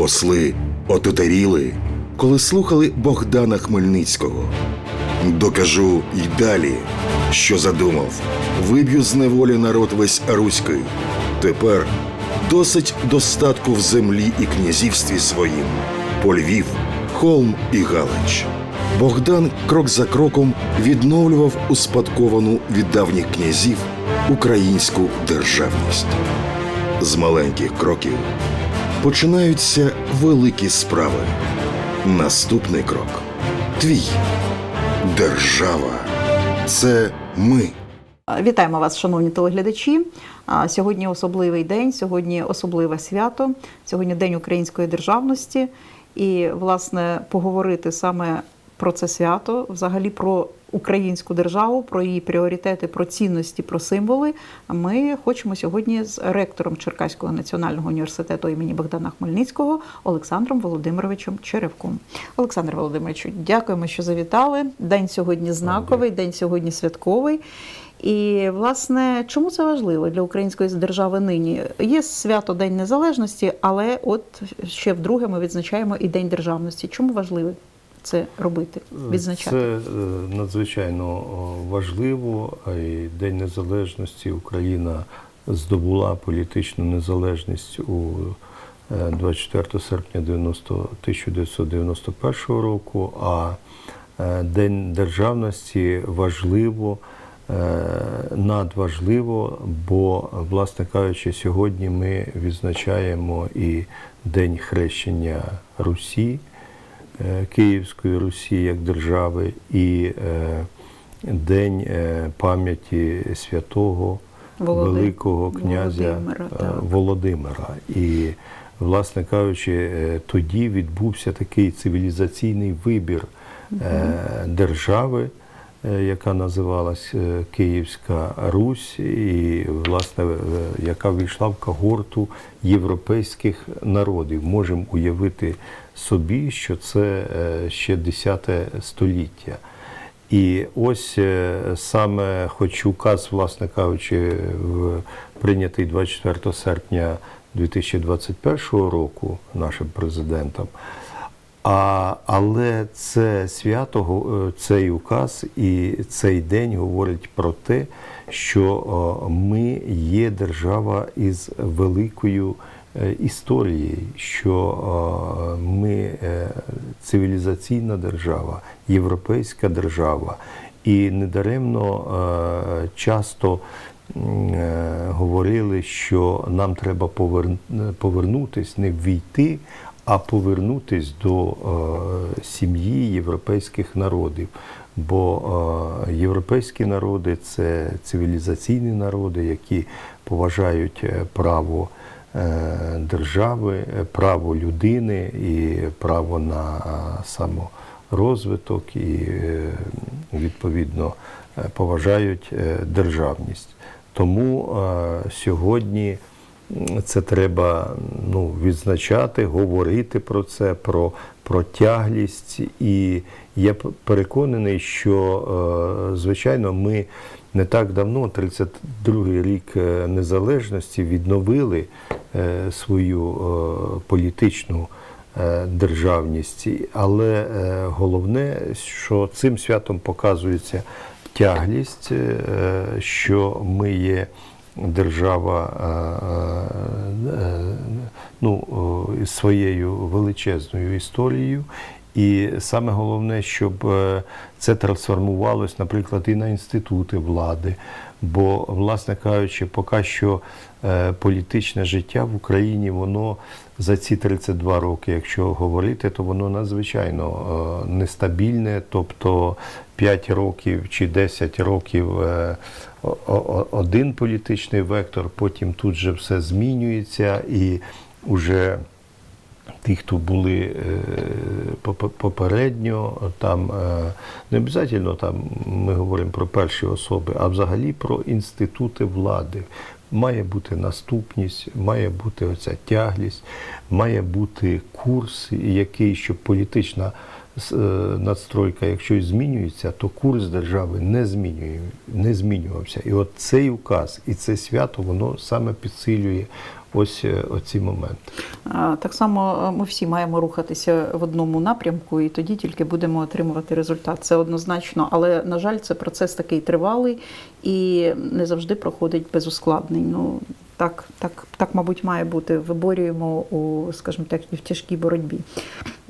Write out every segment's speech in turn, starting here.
Посли отутеріли, коли слухали Богдана Хмельницького. Докажу й далі, що задумав. Виб'ю з неволі народ весь руський. Тепер досить достатку в землі і князівстві своїм. По Львів, Холм і Галич. Богдан крок за кроком відновлював успадковану від давніх князів українську державність. З маленьких кроків починаються великі справи. Наступний крок твій. Держава це ми. Вітаємо вас, шановні телеглядачі. Сьогодні особливий день, сьогодні особливе свято, сьогодні День української державності. І, власне, поговорити саме про це свято, взагалі про українську державу, про її пріоритети, про цінності, про символи. Ми хочемо сьогодні з ректором Черкаського національного університету імені Богдана Хмельницького Олександром Володимировичем Черевком. Олександр Володимировичу, дякуємо, що завітали. День сьогодні знаковий, день сьогодні святковий. І власне, чому це важливо для української держави нині? Є свято День Незалежності, але от ще вдруге ми відзначаємо і День державності. Чому важливо це робити? Відзначати? Це е, надзвичайно важливо. Й День Незалежності Україна здобула політичну незалежність у е, 24 серпня 90 1991 року. А е, День державності важливо. е, Надважливо, бо, власне кажучи, сьогодні ми відзначаємо і День хрещення Русі, е, Київської Русі як держави, і е, День е, пам'яті святого Володи- Великого князя Володимира, е. Володимира. І, власне кажучи, е, тоді відбувся такий цивілізаційний вибір угу. держави, е, яка називалась е, Київська Русь, і, власне, е, яка війшла в когорту європейських народів. Можемо уявити собі, що це е, ще 10 століття. І ось е, саме, хоч указ, власне кажучи, прийнятий 24 серпня 2021 року нашим президентом, а, але це свято, е, цей указ і цей день говорить про те, що ми є держава із великою е, історією, що ми е, цивілізаційна держава, європейська держава. І недаремно часто говорили, що нам треба повер... повернутись, не ввійти, а повернутись до е, сім'ї європейських народів. Бо е, європейські народи це цивілізаційні народи, які поважають е, право держави, право людини і право на саморозвиток і відповідно поважають державність. Тому сьогодні це треба ну, відзначати, говорити про це, про, про тяглість. І я переконаний, що, е, звичайно, ми не так давно, 32-й рік е, незалежності, відновили е, свою політичну державність. Але головне, що цим святом показується тяглість, що ми є держава е, е, ну, е, із своєю величезною історією. І саме головне, щоб е, це трансформувалось, наприклад, і на інститути влади. Бо, власне кажучи, поки що е, політичне життя в Україні, воно за ці 32 роки, якщо говорити, то воно надзвичайно е, нестабільне. Тобто 5 років чи 10 років один політичний вектор, потім тут же все змінюється і вже ті, хто були е, попередньо, там е, не обов'язково там ми говоримо про перші особи, а взагалі про інститути влади. Має бути наступність, має бути оця тяглість, має бути курс, який, щоб політична е, надстройка, якщо і змінюється, то курс держави не змінює, не змінювався. І от цей указ і це свято, воно саме підсилює ось е, оці моменти. Так само е, ми всі маємо рухатися в одному напрямку, і тоді тільки будемо отримувати результат. Це однозначно, але на жаль, це процес такий тривалий і не завжди проходить без ускладнень. Ну так, так, так, мабуть, має бути. Виборюємо у, скажімо так, в тяжкій боротьбі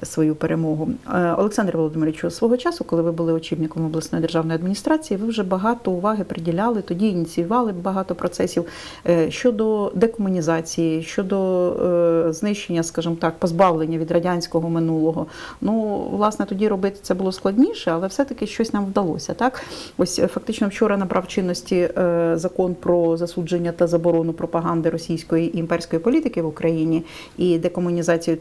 свою перемогу. Е, Олександр Володимирович, свого часу, коли ви були очільником обласної державної адміністрації, ви вже багато уваги приділяли, тоді ініціювали багато процесів е, щодо декомунізації, щодо е, знищення, скажімо так, позбавлення від радянського минулого. Ну, власне, тоді робити це було складніше, але все-таки щось нам вдалося. Так, ось фактично вчора набрав чинності закон про засудження та заборону пропаганди російської імперської політики в Україні і декомунізацію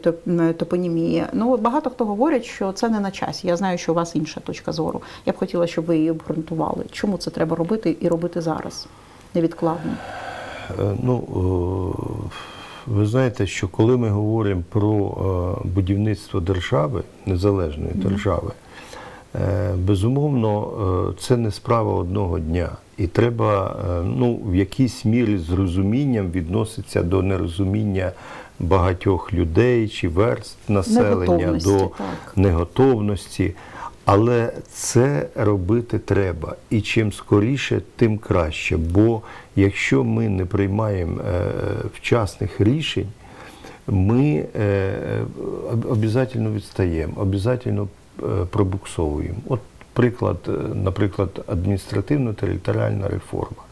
топонімії. Ну, багато хто говорять, що це не на часі. Я знаю, що у вас інша точка зору. Я б хотіла, щоб ви її обґрунтували. Чому це треба робити і робити зараз, невідкладно? Е, Ну, е, ви знаєте, що коли ми говоримо про е, будівництво держави, незалежної держави, е, безумовно, е, це не справа одного дня. І треба е, ну, в якійсь мірі з розумінням відноситися до нерозуміння багатьох людей чи верств населення, Неготовності, до так. неготовності. Але це робити треба. І чим скоріше, тим краще. Бо якщо ми не приймаємо е, вчасних рішень, ми е, обов'язково відстаємо, обов'язково е, пробуксовуємо. От приклад, е, наприклад, адміністративно-територіальна реформа.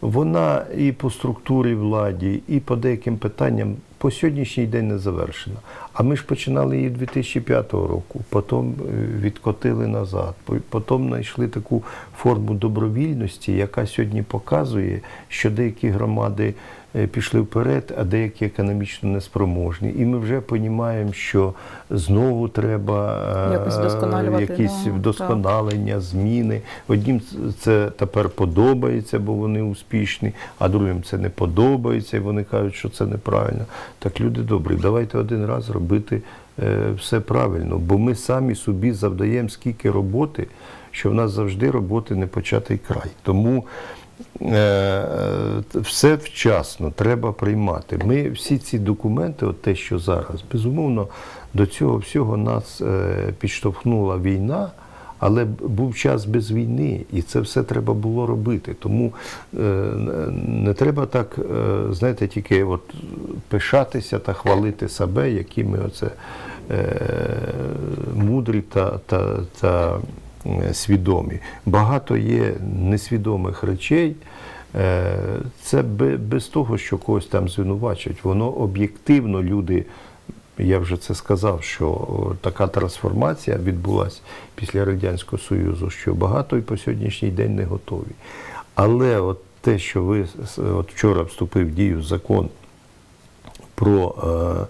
Вона і по структурі владі, і по деяким питанням по сьогоднішній день не завершена. А ми ж починали її 2005 року, потім е, відкотили назад, потім знайшли таку форму добровільності, яка сьогодні показує, що деякі громади е, пішли вперед, а деякі економічно неспроможні. І ми вже розуміємо, що знову треба е, Якось якісь да, вдосконалення, зміни. Однім це тепер подобається, бо вони успішні, а другим це не подобається, і вони кажуть, що це неправильно. Так, люди добрі, давайте один раз робити е, все правильно, бо ми самі собі завдаємо скільки роботи, що в нас завжди роботи не початий край. Тому е, все вчасно треба приймати. Ми всі ці документи, от те, що зараз, безумовно, до цього всього нас е, підштовхнула війна. Але був час без війни, і це все треба було робити. Тому е, не треба так, е, знаєте, тільки от пишатися та хвалити себе, які ми оце е, мудрі та, та, та е, свідомі. Багато є несвідомих речей. Е, Це без того, що когось там звинувачують. Воно об'єктивно люди. Я вже це сказав, що така трансформація відбулася після Радянського Союзу, що багато і по сьогоднішній день не готові. Але от те, що ви от вчора вступив в дію закон про, е, е,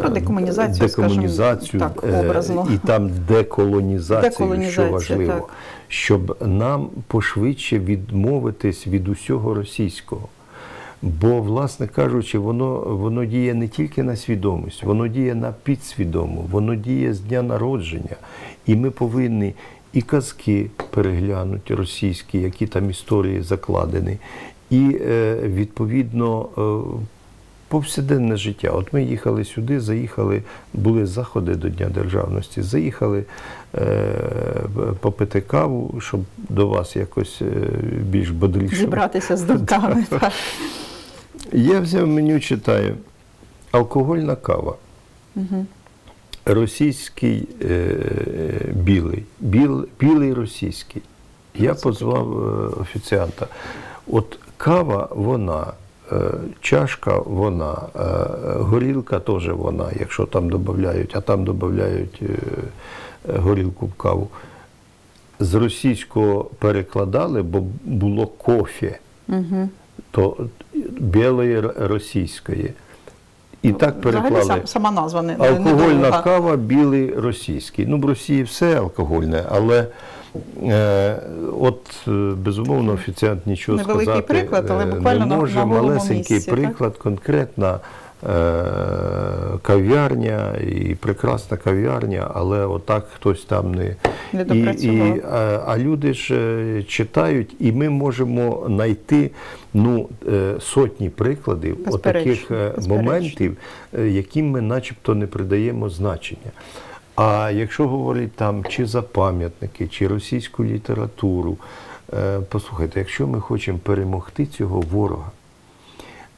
Про декомунізацію, декомунізацію, скажімо, так, е, образно. і там деколонізацію, що важливо, так. щоб нам пошвидше відмовитись від усього російського. Бо, власне кажучи, воно, воно діє не тільки на свідомість, воно діє на підсвідому, воно діє з дня народження. І ми повинні і казки переглянути російські, які там історії закладені, і е, відповідно е, повсякденне життя. От ми їхали сюди, заїхали, були заходи до Дня державності, заїхали е, попити каву, щоб до вас якось е, більш бодріше. Зібратися з думками. так. Я взяв меню, читаю. Алкогольна кава. Російський е, білий. Біл, білий російський. Я позвав е, офіціанта. От кава вона, чашка вона, е, горілка теж вона, якщо там додають, а там додають е, е, горілку в каву. З російського перекладали, бо було кофе то білої російської. І так Взагалі переклали. сам- сама назва не Алкогольна кава, білий російський. Ну, в Росії все алкогольне, але е, от е, безумовно офіціант нічого Невеликий сказати приклад, але е, буквально не може. на Малесенький місці, так? приклад, конкретна кав'ярня і прекрасна кав'ярня, але отак хтось там не Не і, і, а, а люди ж е, читають, і ми можемо знайти ну, е, сотні прикладів Безперечно, отаких е, безперечно. моментів, е, яким ми начебто не придаємо значення. А якщо говорити там чи за пам'ятники, чи російську літературу, е, послухайте, якщо ми хочемо перемогти цього ворога,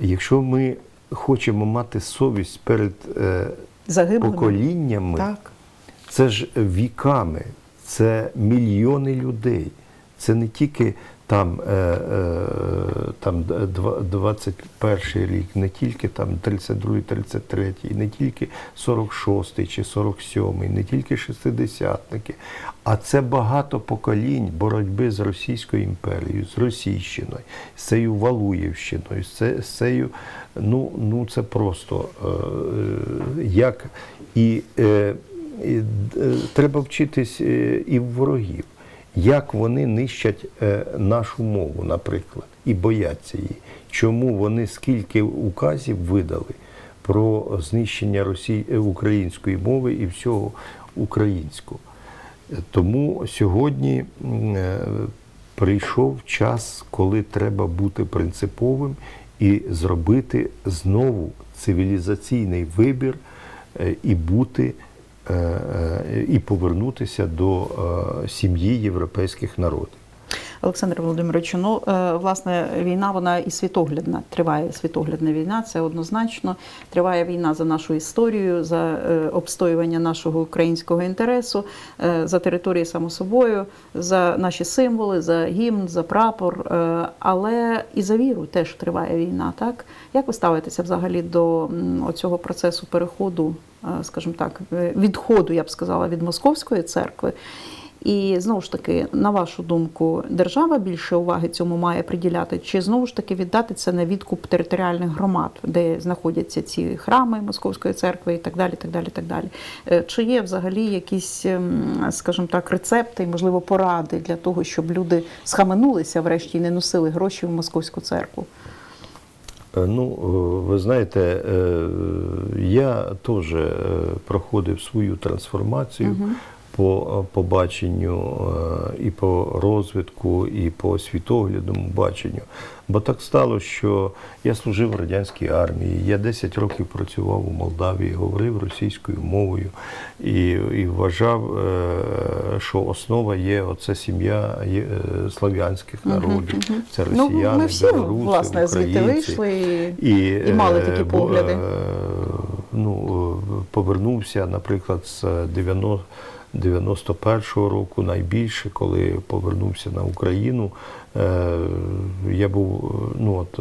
якщо ми хочемо мати совість перед е, Загиблими. поколіннями, Так. це ж віками, це мільйони людей. Це не тільки там, е, е, там два- 21 рік, не тільки там 32, 33, не тільки 46 чи 47, не тільки шестидесятники, а це багато поколінь боротьби з Російською імперією, з Російщиною, з цією Валуєвщиною, з цією, ну, ну це просто е, як і. І, треба вчитись і в ворогів, як вони нищать е, нашу мову, наприклад, і бояться її. Чому вони скільки указів видали про знищення Росії, е, української мови і всього українського. Тому сьогодні е, прийшов час, коли треба бути принциповим і зробити знову цивілізаційний вибір і бути і повернутися до е, сім'ї європейських народів. Олександр Володимирович, ну е, власне війна вона і світоглядна. Триває світоглядна війна, це однозначно. Триває війна за нашу історію, за е, обстоювання нашого українського інтересу, е, за території само собою, за наші символи, за гімн, за прапор. Але і за віру теж триває війна. Так як ви ставитеся взагалі до м, оцього процесу переходу, скажімо так, відходу, я б сказала, від московської церкви? І знову ж таки, на вашу думку, держава більше уваги цьому має приділяти, чи знову ж таки віддати це на відкуп територіальних громад, де знаходяться ці храми Московської церкви і так далі. так далі, так далі. Е, Чи є взагалі якісь, ем, скажімо так, рецепти і, можливо, поради для того, щоб люди схаменулися врешті і не носили гроші в Московську церкву? Е, Ну, е, ви знаєте, я теж проходив свою трансформацію по побаченню е, і по розвитку, і по світоглядному баченню. Бо так стало, що я служив в радянській армії, я 10 років працював у Молдавії, говорив російською мовою і, і вважав, е, що основа є оце сім'я е, слав'янських народів. Це Ну, росіяни, ми всі, білоруси, власне, звідти вийшли і, і мали такі погляди. Ну, е, повернувся, наприклад, з 90 91-го року найбільше, коли повернувся на Україну. е, Я був е, ну, от,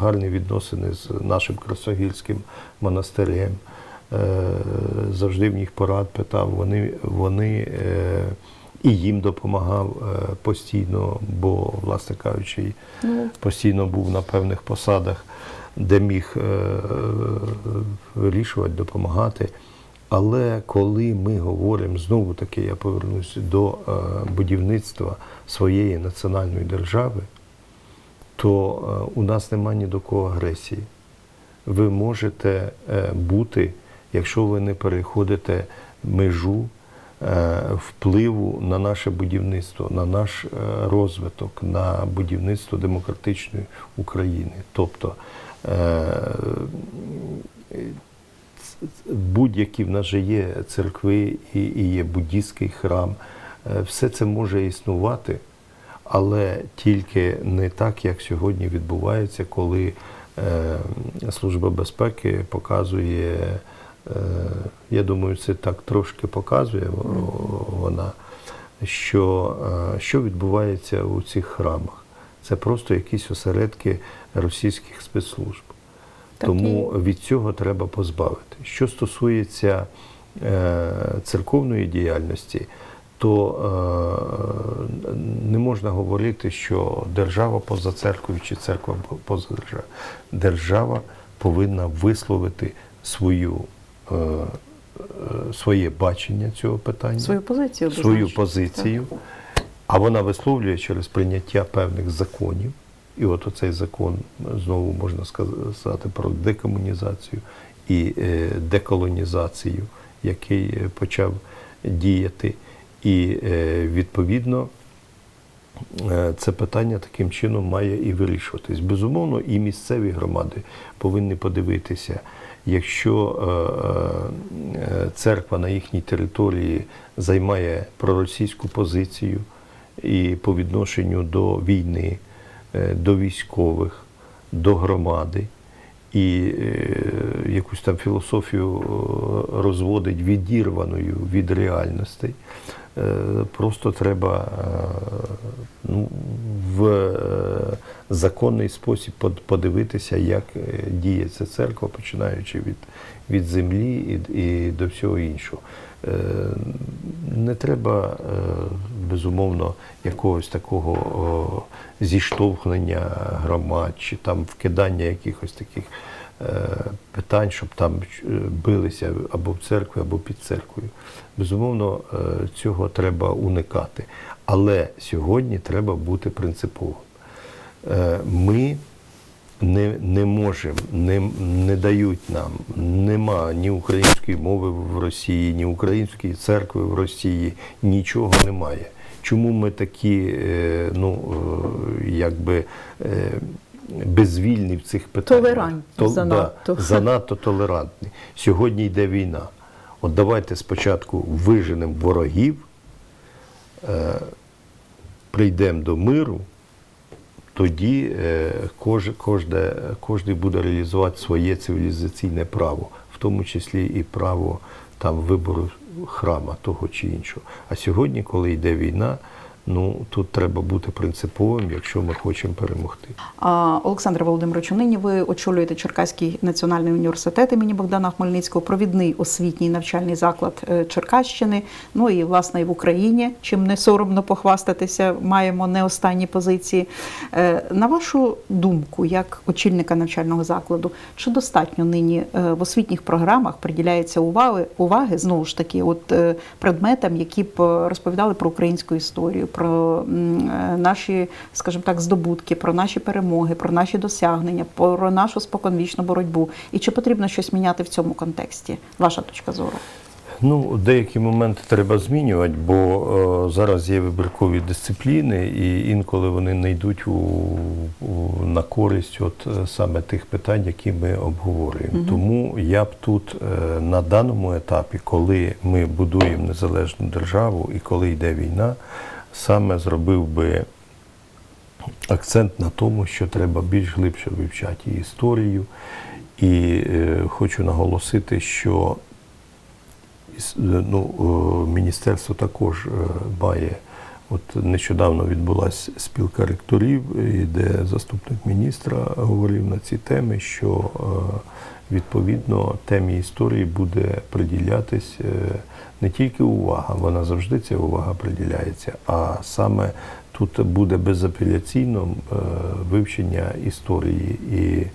гарні відносини з нашим Красогільським монастирем. Завжди в них порад питав. Вони, вони і їм допомагав постійно, бо, власне кажучи, Ну. постійно був на певних посадах, де міг е, вирішувати, допомагати. Але коли ми говоримо, знову таки я повернуся до е, будівництва своєї національної держави, то е, у нас немає ні до кого агресії. Ви можете бути, якщо ви не переходите межу впливу на наше будівництво, на наш розвиток, на будівництво демократичної України. Тобто будь-які в нас же є церкви і, і є буддійський храм, е, все це може існувати, але тільки не так, як сьогодні відбувається, коли е, Служба безпеки показує, е, я думаю, це так трошки показує вона, що, е, що відбувається у цих храмах. Це просто якісь осередки російських спецслужб. Так Тому від цього треба позбавити. Що стосується е, церковної діяльності, то е, не можна говорити, що держава поза церквою чи церква поза державою. Держава повинна висловити свою, е, своє бачення цього питання, Свою позицію свою позицію, а вона висловлює через прийняття певних законів І от оцей закон знову можна сказати про декомунізацію і е, деколонізацію, який е, почав діяти. І е, відповідно це питання таким чином має і вирішуватись. Безумовно, і місцеві громади повинні подивитися, якщо церква на їхній території займає проросійську позицію і по відношенню до війни, до військових, до громади. І е, якусь там філософію е, розводить відірваною від реальностей. Е, Просто треба е, ну, в е, законний спосіб подивитися, як е, діє ця церква, починаючи від, від землі і, і до всього іншого. Е, Не треба, е, безумовно, якогось такого зіштовхнення громад чи там вкидання якихось таких е, питань, щоб там билися або в церкві, або під церквою. Безумовно, цього треба уникати. Але сьогодні треба бути принциповим. Ми не, не можемо, не, не дають нам, нема ні української мови в Росії, ні української церкви в Росії, нічого немає. Чому ми такі, е, ну, е, якби. е, Безвільні в цих питаннях. Толерантні занадто. Да, занадто толерантні. Сьогодні йде війна. От давайте спочатку виженемо ворогів, прийдемо до миру, тоді е, кож, кожне, кожний буде реалізувати своє цивілізаційне право, в тому числі і право там вибору храма того чи іншого. А сьогодні, коли йде війна, ну тут треба бути принциповим, якщо ми хочемо перемогти. Олександр Володимирович, нині ви очолюєте Черкаський національний університет імені Богдана Хмельницького, провідний освітній навчальний заклад е, Черкащини. Ну і власне і в Україні, чим не соромно похвастатися, маємо не останні позиції. Е, На вашу думку, як очільника навчального закладу, чи достатньо нині е, в освітніх програмах приділяється уваги, уваги знову ж таки, от предметам, які б розповідали про українську історію, про е, наші, скажімо так, здобутки, про наші перемоги, про наші досягнення, про нашу споконвічну боротьбу. І чи потрібно щось міняти в цьому контексті? Ваша точка зору? Ну, деякі моменти треба змінювати, бо е, зараз є вибіркові дисципліни, і інколи вони не йдуть у, у, на користь от е, саме тих питань, які ми обговорюємо. Тому я б тут на даному етапі, коли ми будуємо незалежну державу і коли йде війна, саме зробив би акцент на тому, що треба більш глибше вивчати історію. І е, хочу наголосити, що ну, е, міністерство також е, має. От нещодавно відбулася спілка ректорів, і де заступник міністра говорив на ці теми, що е, відповідно темі історії буде приділятись е, не тільки увага, вона завжди ця увага приділяється, а саме тут буде безапеляційно е, вивчення історії. І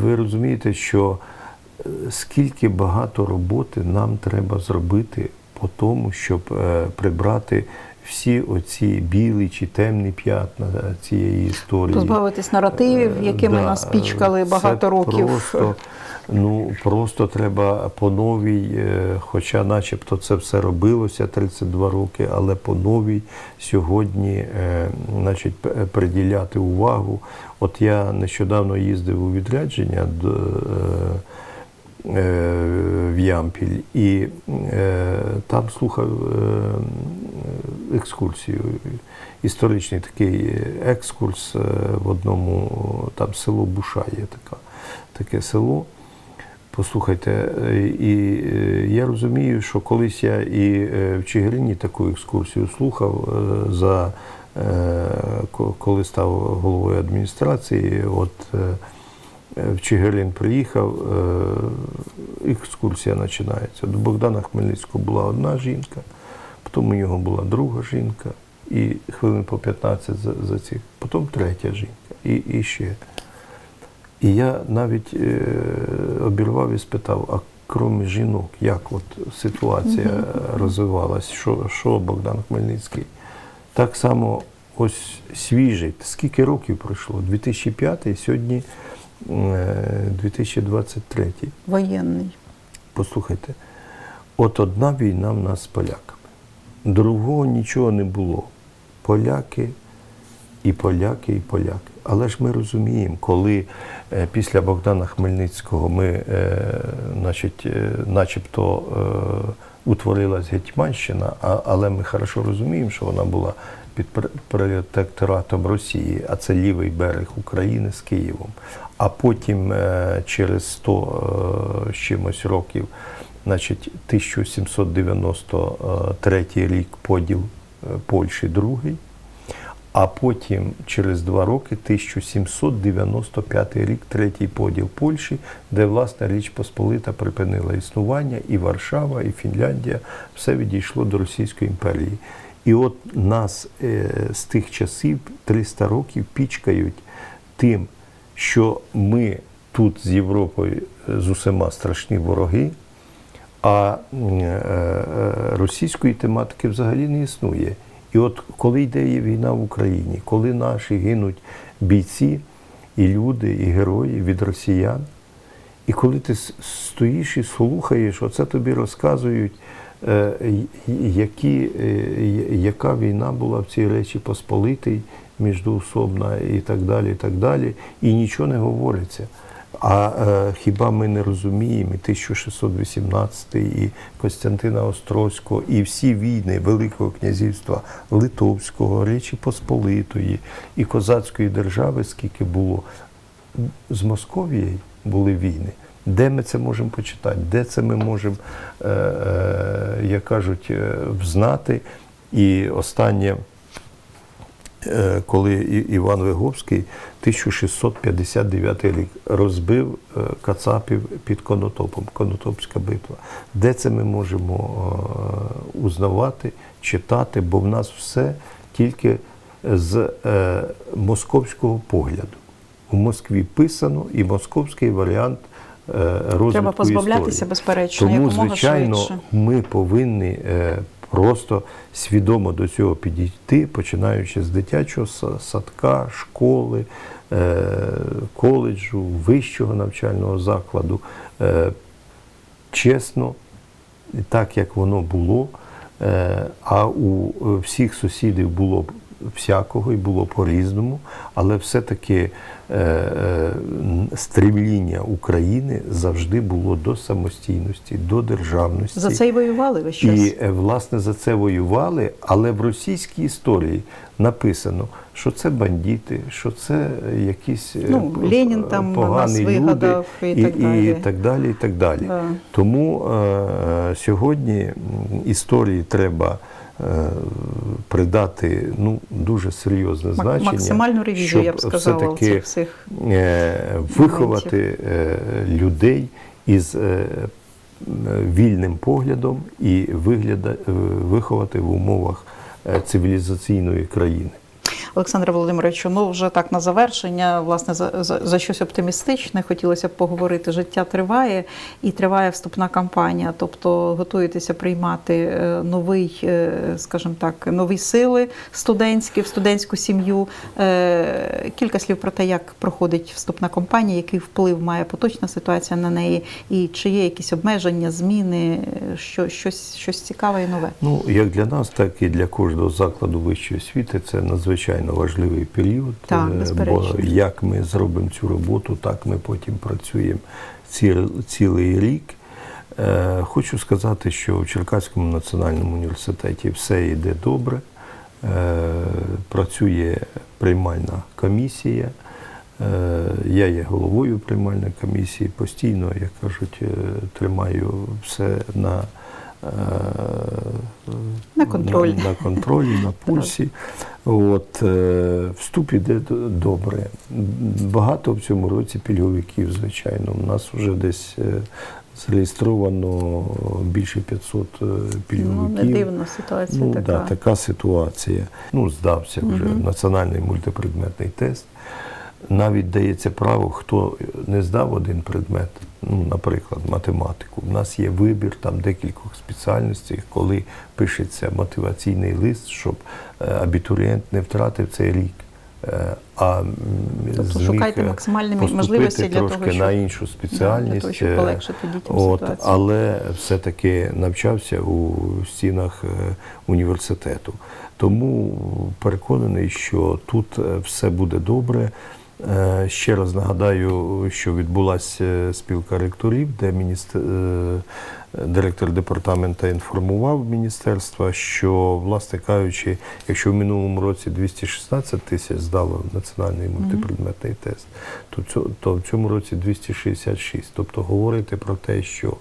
ви розумієте, що е, скільки багато роботи нам треба зробити по тому, щоб е, прибрати всі оці білі чи темні п'ятна е, цієї історії. Позбавитись наративів, Е, якими да, нас пічкали це багато років. Просто, ну, просто треба по новій, хоча начебто це все робилося 32 роки, але по новій сьогодні значить, приділяти увагу. От я нещодавно їздив у відрядження до, в Ямпіль і е, там слухав е, екскурсію. Історичний такий екскурс е, в одному там село Буша є така, таке село. Послухайте, е, і е, я розумію, що колись я і е, в Чигирині таку екскурсію слухав е, за е, коли став головою адміністрації. От е, в Чигирин приїхав, е, екскурсія починається. До Богдана Хмельницького була одна жінка, потім у нього була друга жінка, і хвилин по 15 за, за цих, потім третя жінка, і, і ще. І я навіть е, обірвав і спитав, а крім жінок, як от ситуація розвивалась, що, що Богдан Хмельницький? Так само ось свіжий. Скільки років пройшло? 2005, сьогодні е, 2023. Воєнний. Послухайте, от одна війна в нас з поляками. Другого нічого не було. Поляки і поляки, і поляки. Але ж ми розуміємо, коли е, після Богдана Хмельницького ми, е, значить, е, начебто, е, утворилась Гетьманщина, але ми хорошо розуміємо, що вона була під пр- протекторатом Росії, а це лівий берег України з Києвом. А потім е, через 100 е, з чимось років, значить, 1793 рік поділ е, Польщі другий, а потім через два роки, 1795 рік, третій поділ Польщі, де власне Річ Посполита припинила існування, і Варшава, і Фінляндія все відійшло до Російської імперії. І от нас з тих часів 300 років пічкають тим, що ми тут з Європою е, з усіма страшні вороги, а е, е, російської тематики взагалі не існує. І от коли йде війна в Україні, коли наші гинуть бійці, і люди, і герої від росіян, і коли ти стоїш і слухаєш, оце тобі розказують, які, яка війна була в цій Речі Посполитій, міждоусобна і так далі, і так далі, і нічого не говориться. А е, хіба ми не розуміємо і 1618 і Костянтина Острозького, і всі війни Великого князівства Литовського, Речі Посполитої і Козацької держави, скільки було з Московією були війни. Де ми це можемо почитати? Де це ми можемо, е, е, як кажуть, е, взнати? І останнє, коли Іван Виговський 1659 рік розбив е, Кацапів під Конотопом, Конотопська битва. Де це ми можемо е, узнавати, читати, бо в нас все тільки з е, московського погляду. У Москві писано і московський варіант е, розвитку Треба позбавлятися, історії. безперечно, Тому, якомога звичайно, швидше. ми повинні е, просто свідомо до цього підійти, починаючи з дитячого садка, школи, е, коледжу, вищого навчального закладу. Е, чесно, так як воно було, е, а у всіх сусідів було всякого і було по-різному, але все-таки е, е, стремління України завжди було до самостійності, до державності. За це й воювали весь час. І е, власне за це воювали, але в російській історії написано, що це бандити, що це якісь Ну, Ленін там погані нас люди вигадав і так далі. І так далі, і так далі. Да. Тому е, сьогодні історії треба придати ну, дуже серйозне значення. Максимальну ревізію, щоб я б сказала, все-таки всіх е, виховати моментів. людей із е, вільним поглядом і вигляда, е, виховати в умовах е, цивілізаційної країни. Олександре Володимировичу, ну вже так на завершення, власне, за, за, за щось оптимістичне хотілося б поговорити. Життя триває і триває вступна кампанія, тобто готуєтеся приймати е, новий, е, скажімо так, нові сили студентські в студентську сім'ю. Е, Кілька слів про те, як проходить вступна кампанія, який вплив має поточна ситуація на неї, і чи є якісь обмеження, зміни, що, щось, щось цікаве і нове. Ну, як для нас, так і для кожного закладу вищої освіти це надзвичайно важливий період. Так, е. Бо як ми зробимо цю роботу, так ми потім працюємо ці- цілий рік. Е, Хочу сказати, що в Черкаському національному університеті все йде добре. Е, Працює приймальна комісія. Я є головою приймальної комісії, постійно, як кажуть, тримаю все на, На контролі. на, на контролі, на пульсі. От, е, вступ іде добре. Багато в цьому році пільговиків, звичайно. У нас вже десь е, зареєстровано більше 500 е, пільговиків. Ну, не дивна ситуація Ну, така. Да, така ситуація. Ну, здався вже національний мультипредметний тест. Навіть дається право, хто не здав один предмет ну, наприклад, математику. У нас є вибір там декількох спеціальностей, коли пишеться мотиваційний лист, щоб е, абітурієнт не втратив цей рік. е, А Тобто зміг, шукайте е, максимальні можливості для того, щоб- на іншу Да, спеціальність. для того, щоб полегшити дітям От, ситуацію. але все-таки навчався у стінах університету. Тому переконаний, що тут все буде добре. Е, Ще раз нагадаю, що відбулася спілка ректорів, де міністр... е, директор департамента інформував міністерство, що, власне кажучи, якщо в минулому році 216 тисяч здало національний мультипредметний тест, то, то в цьому році 266. Тобто говорити про те, що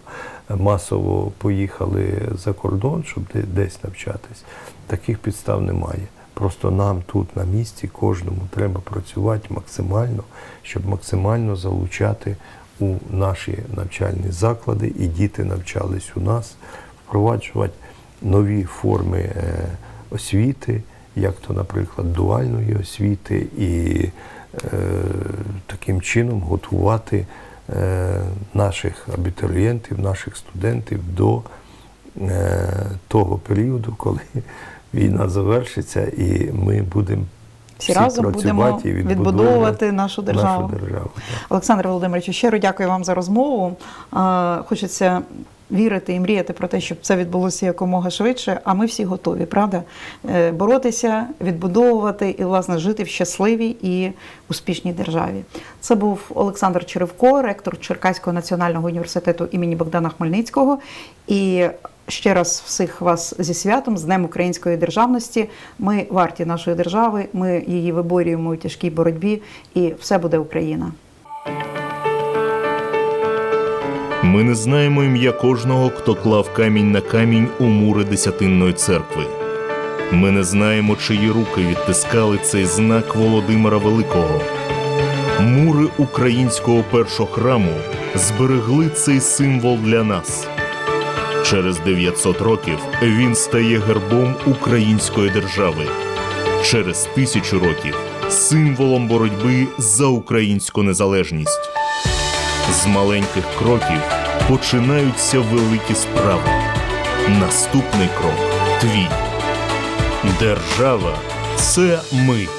масово поїхали за кордон, щоб де- десь навчатись, таких підстав немає. Просто нам тут на місці кожному треба працювати максимально, щоб максимально залучати у наші навчальні заклади, і діти навчались у нас, впроваджувати нові форми е, освіти, як то, наприклад, дуальної освіти, і е, таким чином готувати е, наших абітурієнтів, наших студентів до того періоду, коли війна завершиться, і ми будемо Всі разом будемо і відбудовувати нашу державу. Нашу державу. Олександр Володимирович, щиро дякую вам за розмову. Хочеться вірити і мріяти про те, щоб це відбулося якомога швидше. А ми всі готові, правда? Е, Боротися, відбудовувати і, власне, жити в щасливій і успішній державі. Це був Олександр Черевко, ректор Черкаського національного університету імені Богдана Хмельницького. І ще раз всіх вас зі святом, з Днем української державності. Ми варті нашої держави, ми її виборюємо у тяжкій боротьбі, і все буде Україна. Ми не знаємо ім'я кожного, хто клав камінь на камінь у мури Десятинної церкви. Ми не знаємо, чиї руки відтискали цей знак Володимира Великого. Мури українського першого храму зберегли цей символ для нас. Через 900 років він стає гербом української держави. Через тисячу років символом боротьби за українську незалежність. З маленьких кроків починаються великі справи. Наступний крок твій. Держава це ми.